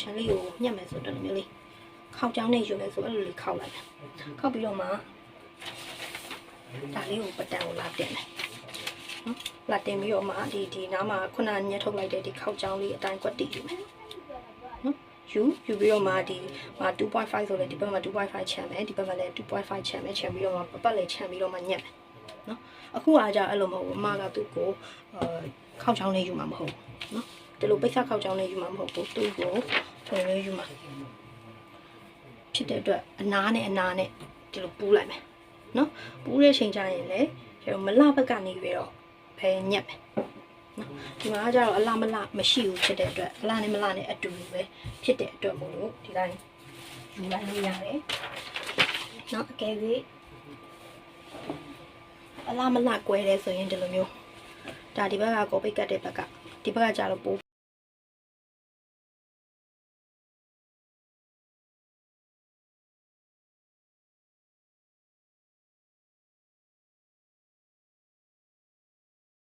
ချမ်းလေးကိုညှက်မယ်ဆိုတော့ဒီမျိုးလေးခောက်ချောင်းနဲ့ယူမယ်ဆိုအဲ့လိုလေးခောက်လိုက်မယ်ခောက်ပြီးတော့မှဒါလေးကိုပတန်ကိုလာတင်မယ်နော်လာတင်ပြီးတော့မှဒီဒီနားမှာခုနညှက်ထုတ်လိုက်တဲ့ဒီခောက်ချောင်းလေးအတိုင်းကွက်တီးယူမယ်နော်ယူယူပြီးတော့မှဒီမှာ2.5ဆိုလဲဒီဘက်မှာ2.5ချမ်းမယ်ဒီဘက်မှာလည်း2.5ချမ်းမယ်ချမ်းပြီးတော့မှပတ်ပတ်လည်းချမ်းပြီးတော့မှညှက်မယ်နော်အခုကကြာအဲ့လိုမဟုတ်ဘူးအမကသူ့ကိုအာခောက်ချောင်းလေးယူမှာမဟုတ်ဘူးနော် ဒီလိုပိတ်ဆက်ခောက်ချောင်းလေးယူမှာမဟုတ်ဘူးသူ့ကိုထုံလေးယူမှာဖြစ်တဲ့အတွက်အနားနဲ့အနားနဲ့ဒီလိုပူးလိုက်မယ်နော်ပူးတဲ့ချိန်ကျရင်လည်းကျွန်တော်မလဘက်ကနေပြီးတော့ဖယ်ညက်မယ်နော်ဒီမှာကကျတော့အလားမလားမရှိဘူးဖြစ်တဲ့အတွက်အလားနဲ့မလားနဲ့အတူတူပဲဖြစ်တဲ့အတွက်မို့လို့ဒီတိုင်းယူလိုက်လို့ရတယ်နော်အကယ်၍အလားမလားကွဲတယ်ဆိုရင်ဒီလိုမျိုးဒါဒီဘက်ကကိုပိတ်ကတ်တဲ့ဘက်ကဒီဘက်ကကျတော့ပိုး